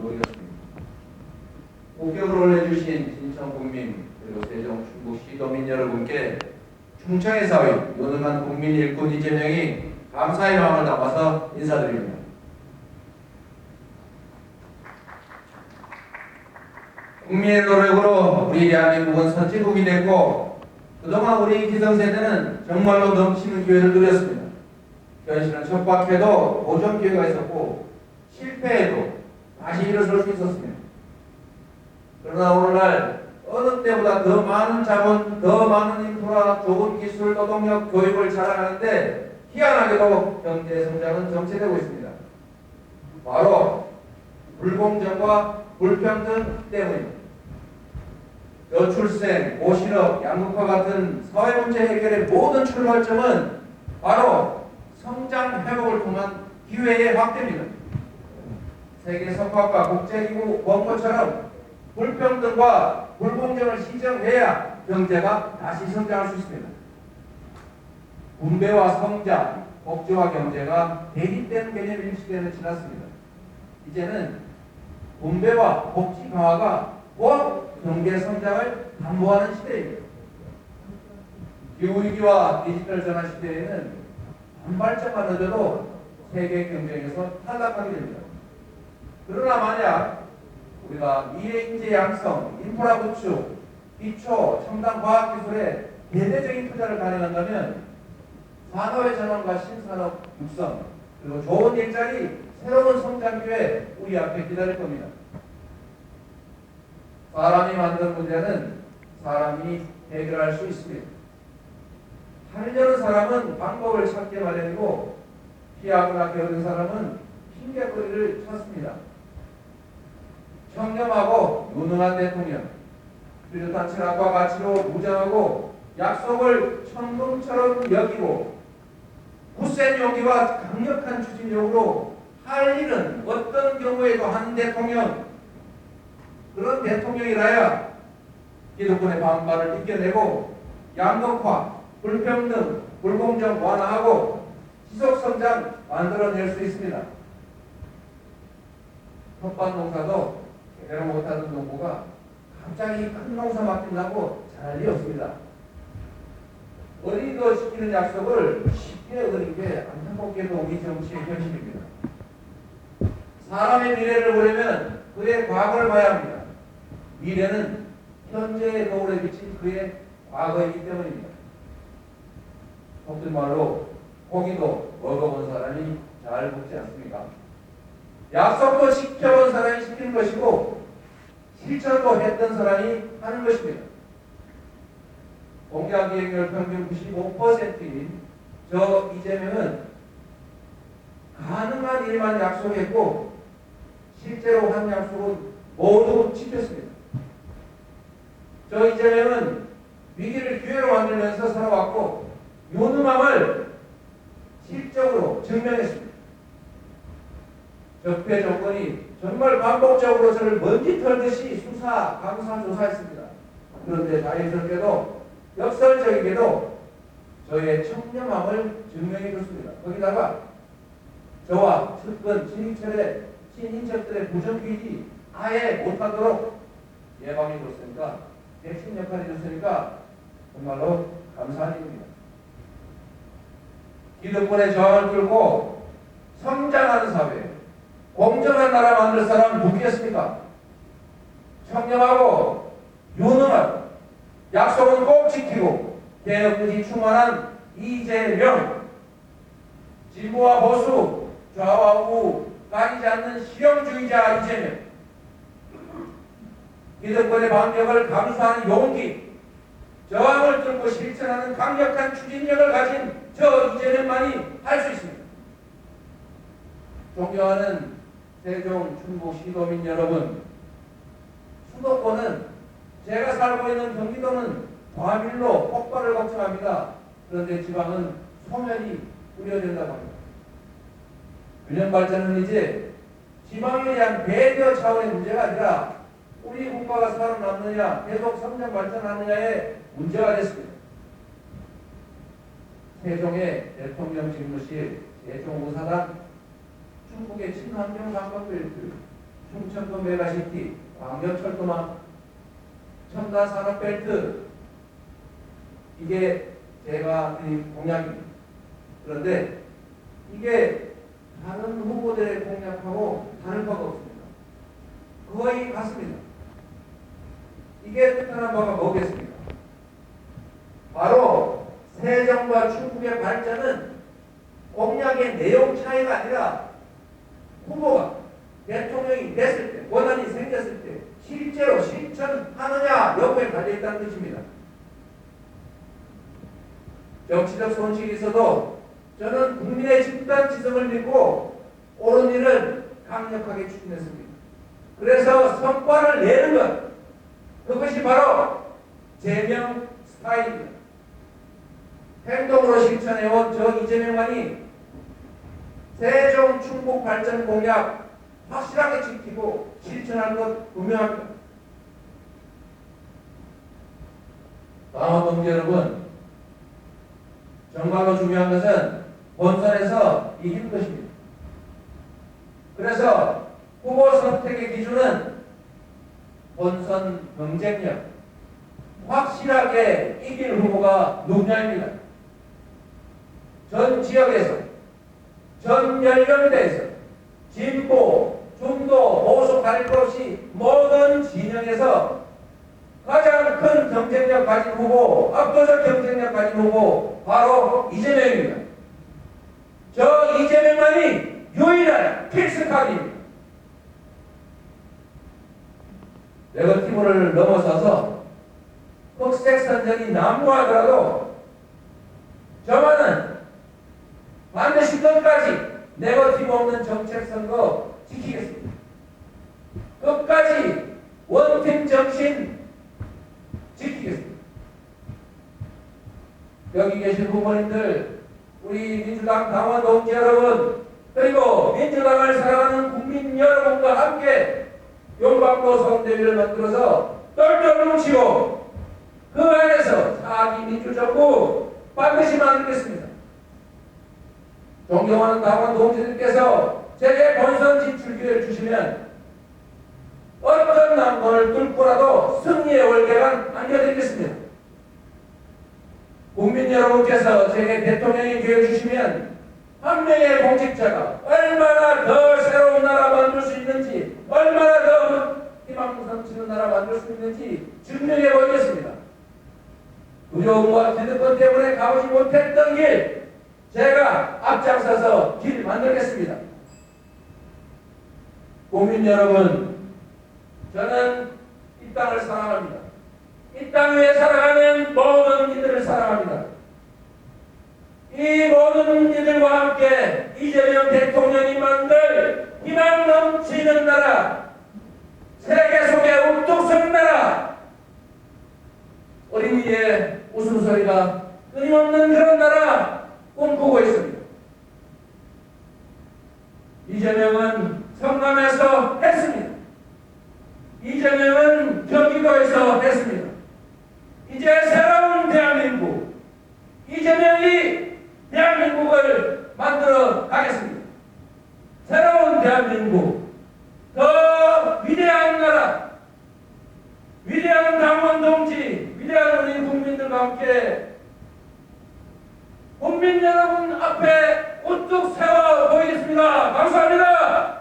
노렸습니다. 목격을 올려주신 진천국민 그리고 세종 충북 시 도민 여러분께 충청의 사회 유능한 국민 일꾼 이재명이 감사의 마음을 담아서 인사드립니다. 국민의 노력으로 우리 대한민국은 선진국이 됐고 그동안 우리 기성세대는 정말로 넘치는 기회를 누렸습니다. 현실은 척박해도 도전 기회가 있었고 실패해도 다시 일어설 수 있었습니다. 그러나 오늘날 어느 때보다 더 많은 자본, 더 많은 인프라, 좋은 기술, 노동력, 교육을 자랑하는데 희한하게도 경제 성장은 정체되고 있습니다. 바로 불공정과 불평등 때문입니다. 저출생, 고실업, 양극화 같은 사회 문제 해결의 모든 출발점은 바로 성장 회복을 통한 기회의 확대입니다. 세계 석학과 국제기구 원고처럼 불평등과 불공정을 시정해야 경제가 다시 성장할 수 있습니다. 분배와 성장, 복지와 경제가 대립되는 개념인 시대는 지났습니다. 이제는 분배와 복지 강화가 곧 경제 성장을 담보하는 시대입니다. 기후위기와 디지털 전환 시대에는 한 발짝만 늦어도 세계 경쟁에서 탈락하게 됩니다. 그러나 만약 우리가 미래 인재 양성, 인프라 구축, 기초, 첨단 과학 기술에 대대적인 투자를 가능한다면 산업의 전환과 신산업 육성, 그리고 좋은 일자리, 새로운 성장 기회 우리 앞에 기다릴 겁니다. 사람이 만든 문제는 사람이 해결할 수 있습니다. 하려는 사람은 방법을 찾게 마련이고 피하거나 게으른 사람은 핑계거리를 찾습니다. 청렴하고 유능한 대통령, 뚜렷한 철학과 가치로 무장하고 약속을 천금처럼 여기고 굳센 용기와 강력한 추진력으로 할 일은 어떤 경우에도 한 대통령 그런 대통령이라야 기득권의 반발을 이겨내고 양극화, 불평등, 불공정 완화하고 지속성장 만들어낼 수 있습니다. 텃밭 농사도 제대로 못하는 농부가 갑자기 큰 농사 맡긴다고 잘할 리 없습니다. 어린이도 시키는 약속을 쉽게 어긴 게 안타깝게도 우리 정치의 현실입니다. 사람의 미래를 보려면 그의 과거를 봐야 합니다. 미래는 현재의 거울에 비친 그의 과거이기 때문입니다. 속된 말로 고기도 먹어본 사람이 잘 먹지 않습니까? 약속도 지켜본 사람이 시키는 것이고 실천도 했던 사람이 하는 것입니다. 공약 이행률 평균 95%인 저 이재명은 가능한 일만 약속했고 실제로 한 약속은 모두 지켰습니다. 저 이재명은 위기를 기회로 만들면서 살아왔고 유능함을 실적으로 증명했습니다. 적폐 정권이 정말 반복적으로 저를 먼지 털듯이 수사, 감사, 조사했습니다. 그런데 자연스럽게도 역설적이게도 저의 청렴함을 증명해 줬습니다. 거기다가 저와 측근, 친인척의, 친인척들의 부정기지 아예 못하도록 예방해 줬으니까 백신 역할을 해줬으니까 정말로 감사한 일입니다. 기득권의 저항을 뚫고 성장하는 사회, 공정한 나라 만들 사람 누구겠습니까? 청렴하고 유능하고 약속은 꼭 지키고 개혁의지 충만한 이재명 진보와 보수 좌와 우 가리지 않는 실용주의자 이재명 기득권의 반격을 감수하는 용기 저항을 뚫고 실천하는 강력한 추진력을 가진 저 이재명만이 할 수 있습니다. 존경하는 세종 충북 시도민 여러분 수도권은 제가 살고 있는 경기도는 과밀로 폭발을 걱정합니다. 그런데 지방은 소멸이 우려된다고 합니다. 균형 발전은 이제 지방에 대한 배려 차원의 문제가 아니라 우리 국가가 살아남느냐, 계속 성장 발전하느냐의 문제가 됐습니다. 세종의 대통령 집무실, 세종의사당, 중국의 친환경 관광별들, 충청도 메가시티, 광역철도망, 첨단 산업벨트 이게 제가 드린 공약입니다. 그런데 이게 다른 후보들의 공약하고 다른 바가 없습니다. 거의 같습니다. 이게 뜻하는 바가 뭐겠습니까? 바로 세정과 충북의 발전은 공약의 내용 차이가 아니라 후보가 대통령이 됐을 때, 권한이 생겼을 때 실제로 실천하느냐 여부에 달려있다는 뜻입니다. 정치적 손실이 있어도 저는 국민의 집단 지성을 믿고 옳은 일을 강력하게 추진했습니다. 그래서 성과를 내는 것, 그것이 바로 제명 스타일입니다. 행동으로 실천해온 저 이재명만이 세종 충북 발전 공약 확실하게 지키고 실천하는 것 분명합니다. 강원 동지 여러분, 정말로 중요한 것은 본선에서 이기는 것입니다. 그래서 후보 선택의 기준은 본선 경쟁력, 확실하게 이길 후보가 누구냐입니다. 전 지역에서, 전 연령대에서, 진보, 중도, 보수 가릴 것 없이 모든 진영에서 가장 큰 경쟁력 가진 후보, 압도적 경쟁력 가진 후보, 바로 이재명입니다. 저 이재명만이 유일한 필수카드입니다. 네거티브를 넘어서서 흑색 선전이 난무하더라도 저만은 반드시 끝까지 네거티브 없는 정책 선거 지키겠습니다. 끝까지 원팀 정신 지키겠습니다. 여기 계신 후보님들, 우리 민주당 당원 동지 여러분, 그리고 민주당을 사랑하는 국민 여러분과 함께 용박도 성대위를 만들어서 똘똘 뭉치고 그 안에서 사기 민주정부 반드시 만들겠습니다. 존경하는 당원 동지들께서 제게 본선 진출 기회를 주시면 어떤 난관을 뚫고라도 승리의 월계만 안겨드리겠습니다. 국민 여러분께서 제게 대통령의 기회를 주시면 한 명의 공직자가 얼마나 더 새로운 나라 만들 수 있는지 얼마나 더 희망 넘치는 나라 만들 수 있는지 증명해 보겠습니다. 두려움과 기득권 때문에 가보지 못했던 길 제가 앞장서서 길 만들겠습니다. 국민 여러분 저는 이 땅을 사랑합니다. 이 땅 위에 살아가는 모든 이들을 사랑합니다. 이 모든 이들과 함께 이재명 대통령이 만들 희망 넘치는 나라, 세계 속에 우뚝 선 나라, 어린이의 웃음소리가 끊임없는 그런 나라 꿈꾸고 있습니다. 이재명은 성남에서 했습니다. 이재명은 경기도에서 했습니다. 이제 새로운 대한민국, 이재명이 대한민국을 만들어 가겠습니다. 새로운 대한민국, 더 위대한 나라, 위대한 당원 동지, 위대한 우리 국민들과 함께 국민 여러분 앞에 우뚝 세워 보이겠습니다. 감사합니다.